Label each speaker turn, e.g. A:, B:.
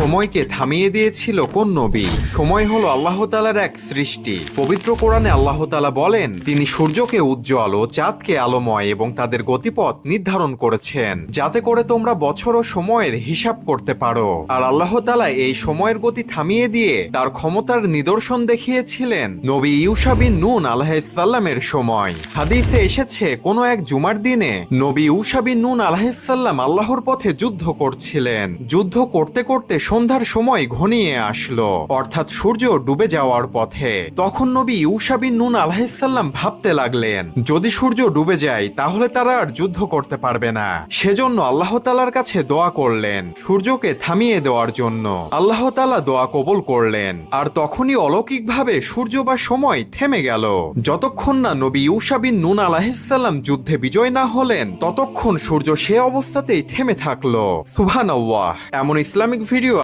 A: সময়কে থামিয়ে দিয়েছিল কোন নবী? সময় হলো আল্লাহ তালার এক সৃষ্টি। পবিত্র কোরআনে আল্লাহ তালা বলেন, তিনি সূর্যকে উজ্জ্বল ও চাঁদকে আলোময় এবং তাদের গতিপথ নির্ধারণ করেছেন, যাতে করে তোমরা বছর ও সময়ের হিসাব করতে পারো। আর আল্লাহ তালা এই সময়ের গতি থামিয়ে দিয়ে তার ক্ষমতার নিদর্শন দেখিয়েছিলেন নবী ইউসা বিন নুন আলাহিসাল্লামের সময়। হাদিসে এসেছে, কোনো এক জুমার দিনে নবী ইউসা বিন নুন আলাহিসাল্লাম আল্লাহর পথে যুদ্ধ করছিলেন। যুদ্ধ করতে করতে সন্ধ্যার সময় ঘনিয়ে আসলো। অর্থাৎ সূর্য ডুবে যাওয়ার পথে। তখন নবী ইউসা বিন নুন আলাহিসাল্লাম ভাবতে লাগলেন, যদি সূর্য ডুবে যায়, তাহলে তারা আর যুদ্ধ করতে পারবে না। সেজন্য আল্লাহ তালার কাছে দোয়া করলেন, সূর্যকে থামিয়ে দেওয়ার জন্য। আল্লাহ তালা দোয়া কবুল করলেন, আর তখনই অলৌকিকভাবে সূর্য বা সময় থেমে গেল। যতক্ষণ না নবী ইউসা বিন নুন আলাহিসাল্লাম যুদ্ধে বিজয় না হলেন, ততক্ষণ সূর্য সে অবস্থাতেই থেমে থাকল। সুবহানাল্লাহ। এমন ইসলামিক ভিডিও